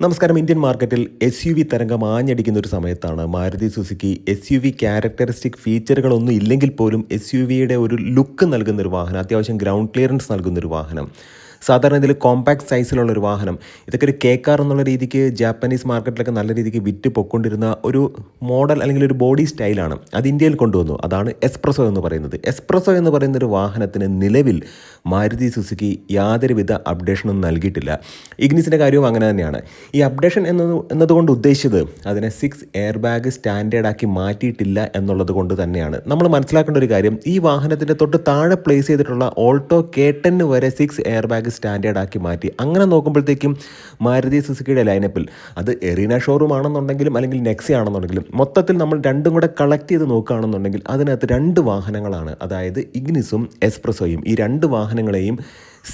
നമസ്കാരം. ഇന്ത്യൻ മാർക്കറ്റിൽ S U V തരംഗം ആഞ്ഞടിക്കുന്ന ഒരു സമയത്താണ് Maruti Suzuki S U V characteristic ഫീച്ചറുകളൊന്നും ഇല്ലെങ്കിൽ പോലും എസ് യു വിയുടെ ഒരു ലുക്ക് നൽകുന്ന ഒരു വാഹനം അത്യാവശ്യം ഗ്രൗണ്ട് ക്ലിയറൻസ് നൽകുന്ന ഒരു വാഹനം. സാധാരണ ഇതിൽ കോമ്പാക്ട് സൈസിലുള്ള ഒരു വാഹനം. ഇതൊക്കെ ഒരു കെ കാർ എന്നുള്ള രീതിക്ക് ജാപ്പനീസ് മാർക്കറ്റിലൊക്കെ നല്ല രീതിക്ക് വിറ്റ് പൊക്കൊണ്ടിരുന്ന ഒരു മോഡൽ അല്ലെങ്കിൽ ഒരു ബോഡി സ്റ്റൈലാണ് അത് ഇന്ത്യയിൽ കൊണ്ടുവന്നു. അതാണ് എസ്പ്രസോ എന്ന് പറയുന്നത്. എസ്പ്രസോ എന്ന് പറയുന്ന ഒരു വാഹനത്തിന് നിലവിൽ മാരുതി സുസുക്കി യാതൊരുവിധ അപ്ഡേഷനും നൽകിയിട്ടില്ല. ഇഗ്നിസിന്റെ കാര്യവും അങ്ങനെ തന്നെയാണ്. ഈ അപ്ഡേഷൻ എന്നത് എന്നതുകൊണ്ട് ഉദ്ദേശിച്ചത് അതിനെ സിക്സ് എയർ ബാഗ് സ്റ്റാൻഡേർഡാക്കി മാറ്റിയിട്ടില്ല എന്നുള്ളത് കൊണ്ട് തന്നെയാണ്. നമ്മൾ മനസ്സിലാക്കേണ്ട ഒരു കാര്യം ഈ വാഹനത്തിന്റെ തൊട്ട് താഴെ പ്ലേസ് ചെയ്തിട്ടുള്ള ഓൾട്ടോ കേട്ടന് വരെ സിക്സ് എയർ ബാഗ് സ്റ്റാൻഡേർഡ് ആക്കി മാറ്റി. അങ്ങനെ നോക്കുമ്പോഴത്തേക്കും മാരുതി സുസുക്കിയുടെ ലൈനപ്പിൽ അത് എറീന ഷോറൂം ആണെന്നുണ്ടെങ്കിലും അല്ലെങ്കിൽ നെക്സി ആണെന്നുണ്ടെങ്കിലും മൊത്തത്തിൽ നമ്മൾ രണ്ടും കൂടെ കളക്ട് ചെയ്ത് നോക്കുകയാണെന്നുണ്ടെങ്കിൽ അതിനകത്ത് രണ്ട് വാഹനങ്ങളാണ്. അതായത് ഇഗ്നിസും എസ്പ്രസോയും. ഈ രണ്ട് വാഹനങ്ങളെയും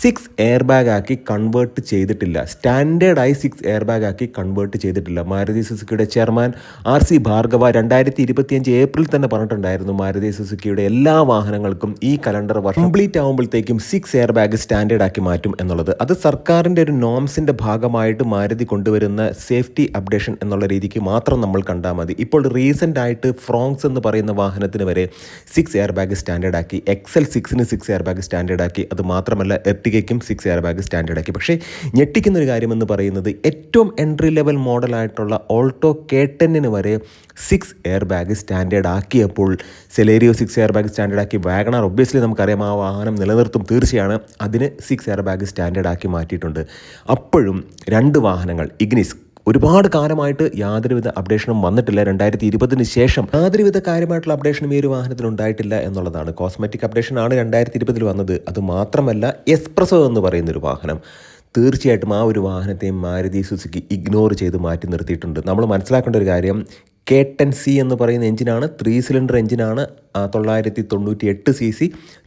സിക്സ് എയർ ബാഗ് ആക്കി കൺവേർട്ട് ചെയ്തിട്ടില്ല. സ്റ്റാൻഡേർഡായി സിക്സ് എയർ ബാഗ് ആക്കി കൺവേർട്ട് ചെയ്തിട്ടില്ല. മാരുതി സുസുക്കിയുടെ ചെയർമാൻ ആർ സി ഭാർഗവ രണ്ടായിരത്തി ഇരുപത്തിയഞ്ച് ഏപ്രിൽ തന്നെ പറഞ്ഞിട്ടുണ്ടായിരുന്നു മാരുതി സുസുക്കിയുടെ എല്ലാ വാഹനങ്ങൾക്കും ഈ കലണ്ടർ വർഷം കംപ്ലീറ്റ് ആകുമ്പോഴത്തേക്കും സിക്സ് എയർ ബാഗ് സ്റ്റാൻഡേർഡ് ആക്കി മാറ്റും എന്നുള്ളത്. അത് സർക്കാരിന്റെ ഒരു നോംസിന്റെ ഭാഗമായിട്ട് മാരുതി കൊണ്ടുവരുന്ന സേഫ്റ്റി അപ്ഡേഷൻ എന്നുള്ള രീതിക്ക് മാത്രം നമ്മൾ കണ്ടാൽ മതി. ഇപ്പോൾ റീസെന്റ് ആയിട്ട് ഫ്രോങ്സ് എന്ന് പറയുന്ന വാഹനത്തിന് വരെ സിക്സ് എയർ ബാഗ് സ്റ്റാൻഡേർഡ് ആക്കി എക്സൽ സിക്സിന് സിക്സ് എയർ ബാഗ് സ്റ്റാൻഡേർഡ് ആക്കി അത് മാത്രമല്ല എർട്ടിഗയ്ക്കും സിക്സ് എയർ ബാഗ് സ്റ്റാൻഡേർഡ് ആക്കി പക്ഷേ ഞെട്ടിക്കുന്ന ഒരു കാര്യമെന്ന് പറയുന്നത് ഏറ്റവും എൻട്രി ലെവൽ മോഡലായിട്ടുള്ള ഓൾട്ടോ കെ ടെന്നിന് വരെ സിക്സ് എയർ ബാഗ് സ്റ്റാൻഡേർഡ് ആക്കിയപ്പോൾ Celerio six air bag standard ആക്കി വാഗണാർ ഒബ്വിയസ്ലി നമുക്കറിയാം ആ വാഹനം നിലനിർത്തും തീർച്ചയാണ്. അതിന് സിക്സ് എയർ ബാഗ് സ്റ്റാൻഡേർഡ് ആക്കി മാറ്റിയിട്ടുണ്ട്. അപ്പോഴും രണ്ട് വാഹനങ്ങൾ ഇഗ്നിസ് ഒരുപാട് കാലമായിട്ട് യാതൊരുവിധ അപ്ഡേഷനും വന്നിട്ടില്ല. രണ്ടായിരത്തി ഇരുപതിന് ശേഷം യാതൊരുവിധ കാര്യമായിട്ടുള്ള അപ്ഡേഷനും ഈ ഒരു വാഹനത്തിൽ ഉണ്ടായിട്ടില്ല എന്നുള്ളതാണ്. കോസ്മെറ്റിക് അപ്ഡേഷൻ ആണ് രണ്ടായിരത്തി ഇരുപതിൽ വന്നത്. അത് മാത്രമല്ല എസ്പ്രസോ എന്ന് പറയുന്ന ഒരു വാഹനം. തീർച്ചയായിട്ടും ആ ഒരു വാഹനത്തെയും മാരുതി സുസുക്കി ഇഗ്നോർ ചെയ്ത് മാറ്റി നിർത്തിയിട്ടുണ്ട്. നമ്മൾ മനസ്സിലാക്കേണ്ട ഒരു കാര്യം കെ ടെൻ സി എന്ന് പറയുന്ന എഞ്ചിനാണ് ത്രീ സിലിണ്ടർ എഞ്ചിനാണ് തൊള്ളായിരത്തി തൊണ്ണൂറ്റി എട്ട് C C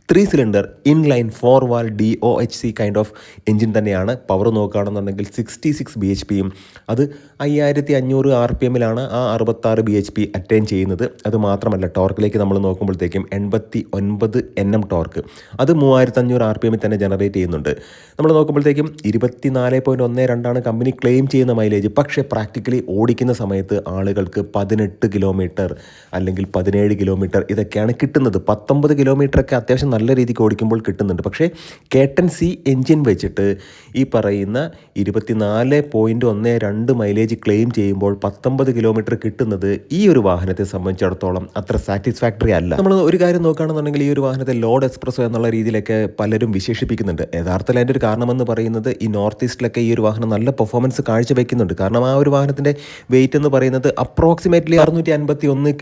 three cylinder inline four valve D O H C kind of engine തന്നെയാണ്. പവർ നോക്കുകയാണെന്നുണ്ടെങ്കിൽ സിക്സ്റ്റി സിക്സ് ബി എച്ച് പിയും അത് അയ്യായിരത്തി അഞ്ഞൂറ് ആർ പി എമ്മിലാണ് ആ അറുപത്താറ് ബി എച്ച് പി അറ്റൈൻ ചെയ്യുന്നത്. അത് മാത്രമല്ല ടോർക്കിലേക്ക് നമ്മൾ നോക്കുമ്പോഴത്തേക്കും എൺപത്തി ഒൻപത് എൻ എം ടോർക്ക് അത് മൂവായിരത്തി അഞ്ഞൂറ് ആർ പി എമ്മിൽ തന്നെ ജനറേറ്റ് ചെയ്യുന്നുണ്ട്. നമ്മൾ നോക്കുമ്പോഴത്തേക്കും ഇരുപത്തി നാല് പോയിന്റ് ഒന്ന് രണ്ടാണ് കമ്പനി ക്ലെയിം ചെയ്യുന്ന മൈലേജ് പക്ഷേ പ്രാക്ടിക്കലി ഓടിക്കുന്ന സമയത്ത് ആളുകൾക്ക് പതിനെട്ട് കിലോമീറ്റർ അല്ലെങ്കിൽ പതിനേഴ് കിലോമീറ്റർ ഇതൊക്കെയാണ് കിട്ടുന്നത്. പത്തൊമ്പത് കിലോമീറ്ററൊക്കെ അത്യാവശ്യം നല്ല രീതിക്ക് ഓടിക്കുമ്പോൾ കിട്ടുന്നുണ്ട്. പക്ഷേ കേട്ടൻ സി എൻജിൻ വെച്ചിട്ട് ഈ പറയുന്ന ഇരുപത്തിനാല് പോയിന്റ് ഒന്ന് രണ്ട് മൈലേജ് ക്ലെയിം ചെയ്യുമ്പോൾ പത്തൊമ്പത് കിലോമീറ്റർ കിട്ടുന്നത് ഈ ഒരു വാഹനത്തെ സംബന്ധിച്ചിടത്തോളം അത്ര സാറ്റിസ്ഫാക്ടറി അല്ല. നമ്മൾ ഒരു കാര്യം നോക്കുകയാണെന്നുണ്ടെങ്കിൽ ഈ ഒരു വാഹനത്തെ ലോഡ് എക്സ്പ്രസോ എന്നുള്ള രീതിയിലൊക്കെ പലരും വിശേഷിപ്പിക്കുന്നുണ്ട്. യഥാർത്ഥത്തിൽ അതിന്റെ ഒരു കാരണമെന്ന് പറയുന്നത് ഈ നോർത്ത് ഈസ്റ്റിലൊക്കെ ഈ ഒരു വാഹനം നല്ല പെർഫോമൻസ് കാഴ്ചവെക്കുന്നുണ്ട്. കാരണം ആ ഒരു വാഹനത്തിന്റെ വെയിറ്റ് എന്ന് പറയുന്നത് അപ്രോക്സിമേറ്റ്ലി അറുന്നൂറ്റി അൻപത്തി ഒന്ന്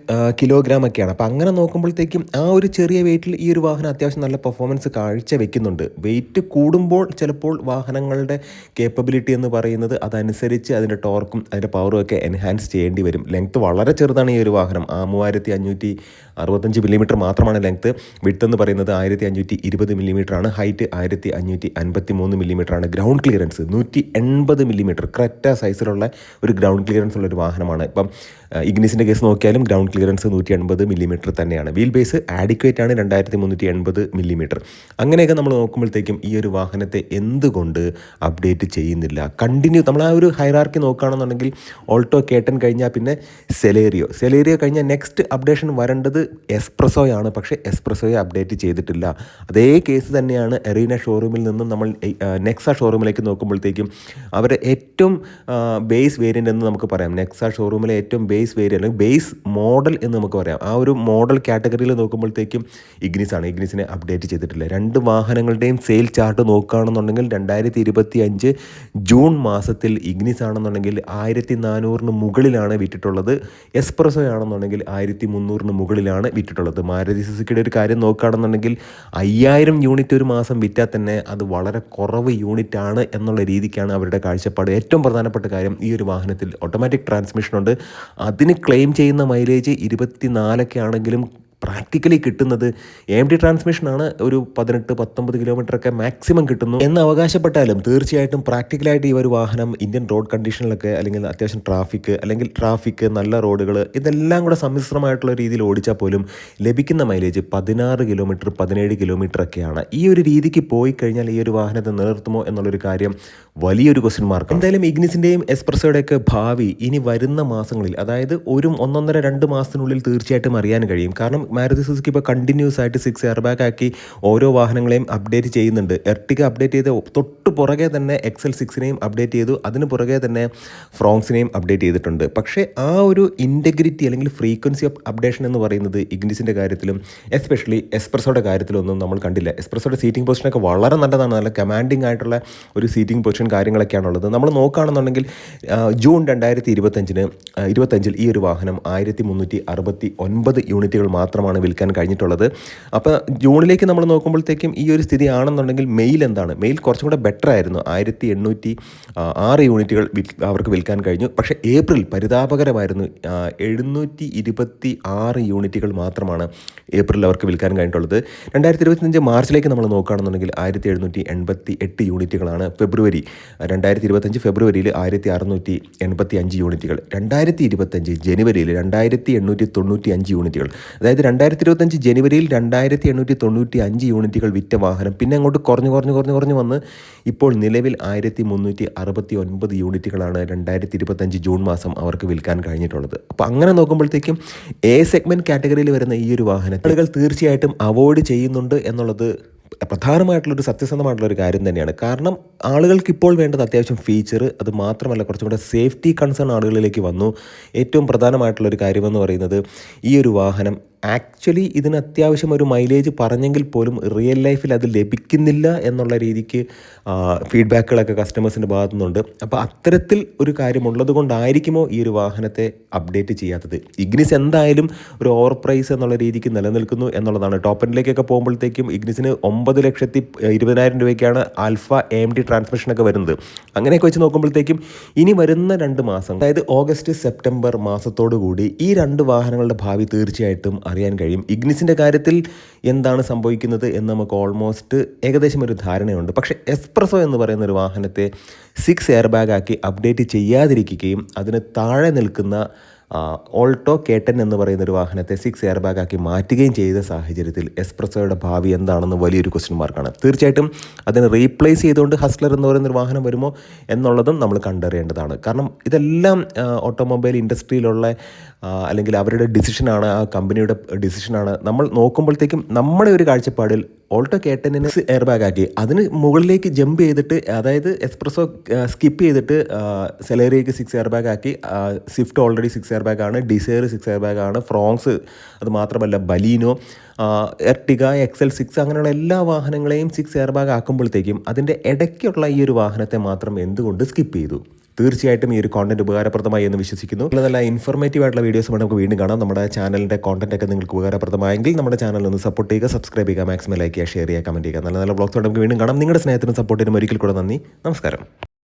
കിലോഗ്രാം ഒക്കെയാണ്. അപ്പോൾ അങ്ങനെ നോക്കുമ്പോഴത്തേക്കും ആ ഒരു ചെറിയ വെയിറ്റിൽ ഈ ഒരു വാഹനം അത്യാവശ്യം നല്ല പെർഫോമൻസ് കാഴ്ച വെക്കുന്നുണ്ട്. വെയിറ്റ് കൂടുമ്പോൾ ചിലപ്പോൾ വാഹനങ്ങളുടെ കേപ്പബിലിറ്റി എന്ന് പറയുന്നത് അതനുസരിച്ച് അതിന്റെ ടോർക്കും അതിന്റെ പവറും ഒക്കെ എൻഹാൻസ് ചെയ്യേണ്ടി വരും. ലെങ്ത്ത് വളരെ ചെറുതാണ് ഈ ഒരു വാഹനം. ആ മൂവായിരത്തി അഞ്ഞൂറ്റി അറുപത്തഞ്ച് മില്ലിമീറ്റർ മാത്രമാണ് ലെങ്ത്ത് വിട്ട് എന്ന് പറയുന്നത് ആയിരത്തി അഞ്ഞൂറ്റി ഇരുപത് മില്ലിമീറ്റർ ആണ്. ഹൈറ്റ് ആയിരത്തി അഞ്ഞൂറ്റി അൻപത്തി മൂന്ന് മില്ലിമീറ്റർ ആണ്. ഗ്രൗണ്ട് ക്ലിയറൻസ് നൂറ്റി എൺപത് മില്ലിമീറ്റർ ക്രറ്റ സൈസിലുള്ള ഒരു ഗ്രൗണ്ട് ക്ലിയറൻസ് ഉള്ള ഒരു വാഹനമാണ്. ഇപ്പം ഇഗ്നിസിന്റെ കേസ് നോക്കിയാലും ഗ്രൗണ്ട് ക്ലിയറൻസ് നൂറ്റി എൺപത് മില്ലിമീറ്റർ തന്നെയാണ്. വീൽ ബേസ് ആഡിക്വേറ്റ് ആണ് രണ്ടായിരത്തി മുന്നൂറ്റി എൺപത് മില്ലിമീറ്റർ അങ്ങനെയൊക്കെ നമ്മൾ നോക്കുമ്പോഴത്തേക്കും ഈ ഒരു വാഹനത്തെ എന്തുകൊണ്ട് അപ്ഡേറ്റ് ചെയ്യുന്നില്ല? കണ്ടിന്യൂ നമ്മൾ ആ ഒരു ഹൈറാർക്കി നോക്കുകയാണെന്നുണ്ടെങ്കിൽ ഓൾട്ടോ കേട്ടൻ കഴിഞ്ഞാൽ പിന്നെ സെലേറിയോ സെലേറിയോ കഴിഞ്ഞാൽ നെക്സ്റ്റ് അപ്ഡേഷൻ വരേണ്ടത് എസ്പ്രസോയാണ് പക്ഷേ എസ്പ്രസോയെ അപ്ഡേറ്റ് ചെയ്തിട്ടില്ല. അതേ കേസ് തന്നെയാണ് എറീന ഷോറൂമിൽ നിന്നും നമ്മൾ നെക്സ ഷോറൂമിലേക്ക് നോക്കുമ്പോഴത്തേക്കും അവരുടെ ഏറ്റവും ബേസ് വേരിയന്റ് എന്ന് നമുക്ക് പറയാം. നെക്സ ഷോറൂമിലെ ഏറ്റവും ബേസ് വേരിയന്റ് അല്ലെങ്കിൽ ബേസ് മോഡൽ എന്ന് നമുക്ക് പറയാം. ആ ഒരു മോഡൽ കാറ്റഗറിയിൽ നോക്കുമ്പോഴത്തേക്കും ഇഗ്നിസ് ആണ് ഇഗ്നിസിനെ അപ്ഡേറ്റ് ചെയ്തിട്ടില്ല. രണ്ട് വാഹനങ്ങളുടെയും സെയിൽ ചാർട്ട് നോക്കുകയാണെന്നുണ്ടെങ്കിൽ രണ്ടായിരത്തി ഇരുപത്തി അഞ്ച് ജൂൺ മാസത്തിൽ ഇഗ്നിസ് ആണെന്നുണ്ടെങ്കിൽ ആയിരത്തി നാനൂറിന് മുകളിലാണ് വിറ്റിട്ടുള്ളത് എസ്പ്രസോ ആണെന്നുണ്ടെങ്കിൽ ആയിരത്തി മുന്നൂറിന് മുകളിലാണ് വിറ്റിട്ടുള്ളത് മാരുതി സുസുക്കിയുടെ ഒരു കാര്യം നോക്കുകയാണെന്നുണ്ടെങ്കിൽ അയ്യായിരം യൂണിറ്റ് ഒരു മാസം വിറ്റാൽ തന്നെ അത് വളരെ കുറവ് യൂണിറ്റ് ആണ് എന്നുള്ള രീതിക്കാണ് അവരുടെ കാഴ്ചപ്പാട്. ഏറ്റവും പ്രധാനപ്പെട്ട കാര്യം ഈ ഒരു വാഹനത്തിൽ ഓട്ടോമാറ്റിക് ട്രാൻസ്മിഷൻ ഉണ്ട്. അതിന് ക്ലെയിം ചെയ്യുന്ന മൈലേജ് ഇരുപത്തി നാലൊക്കെ ആണെങ്കിലും പ്രാക്ടിക്കലി കിട്ടുന്നത് എം ടി ട്രാൻസ്മിഷനാണ് ഒരു പതിനെട്ട് പത്തൊമ്പത് കിലോമീറ്റർ ഒക്കെ മാക്സിമം കിട്ടുന്നു. എന്ന് അവകാശപ്പെട്ടാലും തീർച്ചയായിട്ടും പ്രാക്ടിക്കലായിട്ട് ഈ ഒരു വാഹനം ഇന്ത്യൻ റോഡ് കണ്ടീഷനിലൊക്കെ അല്ലെങ്കിൽ അത്യാവശ്യം ട്രാഫിക് അല്ലെങ്കിൽ ട്രാഫിക് നല്ല റോഡുകൾ ഇതെല്ലാം കൂടെ സമ്മിശ്രമായിട്ടുള്ള രീതിയിൽ ഓടിച്ചാൽ പോലും ലഭിക്കുന്ന മൈലേജ് പതിനാറ് കിലോമീറ്റർ പതിനേഴ് കിലോമീറ്റർ ഒക്കെയാണ്. ഈ ഒരു രീതിക്ക് പോയി കഴിഞ്ഞാൽ ഈ ഒരു വാഹനത്തെ നിലനിർത്തുമോ എന്നുള്ളൊരു കാര്യം വലിയൊരു ക്വസ്റ്റ്യൻ മാർക്ക് എന്തായാലും ഇഗ്നിസിന്റെയും എക്സ്പ്രസോയുടെയൊക്കെ ഭാവി ഇനി വരുന്ന മാസങ്ങളിൽ അതായത് ഒരു ഒന്നൊന്നര രണ്ട് മാസത്തിനുള്ളിൽ തീർച്ചയായിട്ടും അറിയാൻ കഴിയും. കാരണം മാരുതി സുസുക്കി ഇപ്പോൾ കണ്ടിന്യൂസ് ആയിട്ട് സിക്സ് എയർ ബാഗ് ആക്കി ഓരോ വാഹനങ്ങളെയും അപ്ഡേറ്റ് ചെയ്യുന്നുണ്ട്. എർട്ടിക അപ്ഡേറ്റ് ചെയ്ത് തൊട്ട് പുറകെ തന്നെ എക്സൽ സിക്സിനെയും അപ്ഡേറ്റ് ചെയ്തു. അതിന് പുറകെ തന്നെ ഫ്രോങ്സിനെയും അപ്ഡേറ്റ് ചെയ്തിട്ടുണ്ട്. പക്ഷേ ആ ഒരു ഇന്റഗ്രിറ്റി അല്ലെങ്കിൽ ഫ്രീക്വൻസി ഓഫ് അപ്ഡേഷൻ എന്ന് പറയുന്നത് ഇഗ്നിസിന്റെ കാര്യത്തിലും എസ്പെഷ്യലി എക്സ്പ്രസോയുടെ കാര്യത്തിലൊന്നും നമ്മൾ കണ്ടില്ല. എക്സ്പ്രസോയുടെ സീറ്റിംഗ് പൊസിഷനൊക്കെ വളരെ നല്ലതാണ്. നല്ല കമാൻഡിങ് ആയിട്ടുള്ള ഒരു സീറ്റിംഗ് പൊസിഷൻ കാര്യങ്ങളൊക്കെയാണുള്ളത്. നമ്മൾ നോക്കുകയാണെന്നുണ്ടെങ്കിൽ ജൂൺ രണ്ടായിരത്തി ഇരുപത്തഞ്ചിന് ഇരുപത്തഞ്ചിൽ ഈ ഒരു വാഹനം ആയിരത്തി മുന്നൂറ്റി അറുപത്തി ഒൻപത് യൂണിറ്റുകൾ മാത്രമാണ് വിൽക്കാൻ കഴിഞ്ഞിട്ടുള്ളത്. അപ്പോൾ ജൂണിലേക്ക് നമ്മൾ നോക്കുമ്പോഴത്തേക്കും ഈ ഒരു സ്ഥിതി ആണെന്നുണ്ടെങ്കിൽ മെയിൽ എന്താണ്? മെയിൽ കുറച്ചും കൂടെ ബെറ്റർ ആയിരുന്നു. ആയിരത്തി എണ്ണൂറ്റി ആറ് യൂണിറ്റുകൾ അവർക്ക് വിൽക്കാൻ കഴിഞ്ഞു. പക്ഷേ ഏപ്രിൽ പരിതാപകരമായിരുന്നു. എഴുന്നൂറ്റി ഇരുപത്തി ആറ് യൂണിറ്റുകൾ മാത്രമാണ് ഏപ്രിൽ അവർക്ക് വിൽക്കാൻ കഴിഞ്ഞിട്ടുള്ളത്. രണ്ടായിരത്തി ഇരുപത്തിയഞ്ച് മാർച്ചിലേക്ക് നമ്മൾ നോക്കുകയാണെന്നുണ്ടെങ്കിൽ ആയിരത്തി എഴുന്നൂറ്റി എൺപത്തി എട്ട് യൂണിറ്റുകളാണ് ഫെബ്രുവരി. രണ്ടായിരത്തി ഇരുപത്തഞ്ച് ഫെബ്രുവരിയിൽ ആയിരത്തി അറുന്നൂറ്റി എൺപത്തി അഞ്ച് യൂണിറ്റുകൾ. രണ്ടായിരത്തി ഇരുപത്തഞ്ച് ജനുവരിയിൽ രണ്ടായിരത്തി എണ്ണൂറ്റി തൊണ്ണൂറ്റി അഞ്ച് യൂണിറ്റുകൾ. അതായത് രണ്ടായിരത്തി ഇരുപത്തഞ്ച് ജനുവരിയിൽ രണ്ടായിരത്തി എണ്ണൂറ്റി തൊണ്ണൂറ്റി അഞ്ച് യൂണിറ്റുകൾ വിറ്റ വാഹനം. പിന്നെ അങ്ങോട്ട് കുറഞ്ഞു കുറഞ്ഞു കുറഞ്ഞു കുറഞ്ഞു വന്ന് ഇപ്പോൾ നിലവിൽ ആയിരത്തി മുന്നൂറ്റി അറുപത്തി ഒൻപത് യൂണിറ്റുകളാണ് രണ്ടായിരത്തി ഇരുപത്തഞ്ച് ജൂൺ മാസം അവർക്ക് വിൽക്കാൻ കഴിഞ്ഞിട്ടുള്ളത്. അപ്പോൾ അങ്ങനെ നോക്കുമ്പോഴത്തേക്കും എ സെഗ്മെന്റ് കാറ്റഗറിയിൽ വരുന്ന ഈ ഒരു വാഹനം ആളുകൾ തീർച്ചയായിട്ടും അവോയ്ഡ് ചെയ്യുന്നുണ്ട് എന്നുള്ളത് പ്രധാനമായിട്ടുള്ളൊരു സത്യസന്ധമായിട്ടുള്ളൊരു കാര്യം തന്നെയാണ്. കാരണം ആളുകൾക്ക് ഇപ്പോൾ വേണ്ടത് അത്യാവശ്യം ഫീച്ചർ അത് മാത്രമല്ല കുറച്ചും കൂടെ സേഫ്റ്റി കൺസേൺ ആളുകളിലേക്ക് വന്നു. ഏറ്റവും പ്രധാനമായിട്ടുള്ളൊരു കാര്യമെന്ന് പറയുന്നത് ഈ ഒരു വാഹനം ആക്ച്വലി ഇതിന് അത്യാവശ്യം ഒരു മൈലേജ് പറഞ്ഞെങ്കിൽ പോലും റിയൽ ലൈഫിൽ അത് ലഭിക്കുന്നില്ല എന്നുള്ള രീതിക്ക് ഫീഡ്ബാക്കുകളൊക്കെ കസ്റ്റമേഴ്സിന്റെ ഭാഗത്തു നിന്നുണ്ട് അപ്പോൾ അത്തരത്തിൽ ഒരു കാര്യമുള്ളത് കൊണ്ടായിരിക്കുമോ ഈ ഒരു വാഹനത്തെ അപ്ഡേറ്റ് ചെയ്യാത്തത്? ഇഗ്നിസ് എന്തായാലും ഒരു ഓവർ പ്രൈസ് എന്നുള്ള രീതിക്ക് നിലനിൽക്കുന്നു എന്നുള്ളതാണ്. ടോപ്പ് എൻഡിലേക്കൊക്കെ പോകുമ്പോഴത്തേക്കും ഇഗ്നിസിന് ഒമ്പത് ലക്ഷത്തി ഇരുപതിനായിരം രൂപയ്ക്കാണ് ആൽഫ എം ഡി ട്രാൻസ്മിഷനൊക്കെ വരുന്നത്. അങ്ങനെയൊക്കെ വെച്ച് നോക്കുമ്പോഴത്തേക്കും ഇനി വരുന്ന രണ്ട് മാസം അതായത് ഓഗസ്റ്റ് സെപ്റ്റംബർ മാസത്തോടു കൂടി ഈ രണ്ട് വാഹനങ്ങളുടെ ഭാവി തീർച്ചയായിട്ടും അറിയാൻ കഴിയും. ഇഗ്നിസിന്റെ കാര്യത്തിൽ എന്താണ് സംഭവിക്കുന്നത് എന്ന് നമുക്ക് ഓൾമോസ്റ്റ് ഏകദേശം ഒരു ധാരണയുണ്ട്. പക്ഷേ എസ്പ്രസോ എന്ന് പറയുന്ന ഒരു വാഹനത്തെ സിക്സ് എയർ ബാഗ് ആക്കി അപ്ഡേറ്റ് ചെയ്യാതിരിക്കുകയും അതിന് താഴെ നിൽക്കുന്ന ഓൾട്ടോ കേട്ടൻ എന്ന് പറയുന്ന ഒരു വാഹനത്തെ സിക്സ് എയർ ബാഗ് ആക്കി മാറ്റുകയും ചെയ്ത സാഹചര്യത്തിൽ എക്സ്പ്രസോയുടെ ഭാവി എന്താണെന്ന് വലിയൊരു ക്വസ്റ്റ്യൻ മാർക്കാണ് തീർച്ചയായിട്ടും അതിനെ റീപ്ലേസ് ചെയ്തുകൊണ്ട് ഹസ്ലർ എന്ന് പറയുന്ന ഒരു വാഹനം വരുമോ എന്നുള്ളതും നമ്മൾ കണ്ടറിയേണ്ടതാണ്. കാരണം ഇതെല്ലാം ഓട്ടോമൊബൈൽ ഇൻഡസ്ട്രിയിലുള്ള അല്ലെങ്കിൽ അവരുടെ ഡിസിഷനാണ് ആ കമ്പനിയുടെ ഡിസിഷനാണ് നമ്മൾ നോക്കുമ്പോഴത്തേക്കും നമ്മുടെ ഒരു കാഴ്ചപ്പാടിൽ ഓൾട്ടോ കേട്ടനിന് എയർ ബാഗ് ആക്കി. അതിന് മുകളിലേക്ക് ജമ്പ് ചെയ്തിട്ട് അതായത് എക്സ്പ്രസോ സ്കിപ്പ് ചെയ്തിട്ട് സെലേറിയക്ക് സിക്സ് എയർ ബാഗ് ആക്കി. Swift already six air bag ആണ് ഡിസയർ സിക്സ് എയർ ബാഗ് ആണ് ഫ്രോങ്സ് അത് മാത്രമല്ല ബലീനോ എർട്ടിക എക്സൽ സിക്സ് അങ്ങനെയുള്ള എല്ലാ വാഹനങ്ങളെയും സിക്സ് എയർ ബാഗ് ആക്കുമ്പോഴത്തേക്കും അതിന്റെ ഇടയ്ക്കുള്ള ഈ ഒരു വാഹനത്തെ മാത്രം എന്തുകൊണ്ട് സ്കിപ്പ് ചെയ്തു? തീർച്ചയായിട്ടും ഈ ഒരു കോണ്ടന്റ് ഉപകാരപ്രദമായി എന്ന് വിശ്വസിക്കുന്നു. നല്ല ഇൻഫോർമേറ്റീവ് ആയിട്ടുള്ള വീഡിയോസ് നമുക്ക് വീണ്ടും കാണാം. നമ്മുടെ ചാനലിന്റെ കോണ്ടന്റ് ഒക്കെ നിങ്ങൾക്ക് ഉപകാരപ്രദമായെങ്കിൽ നമ്മുടെ ചാനൽ ഒന്ന് സപ്പോർട്ട് ചെയ്യുക സബ്സ്ക്രൈബ് ചെയ്യുക മാക്സിമം ലൈക്ക് ചെയ്യുക ഷെയർ ചെയ്യുക കമന്റ് ചെയ്യുക. നല്ല നല്ല ബ്ലോഗ്സ് നമുക്ക് വീണ്ടും കാണാം. നിങ്ങളുടെ സ്നേഹത്തിനും സപ്പോർട്ടിനും ഒരിക്കൽ കൂടെ നന്ദി. നമസ്കാരം.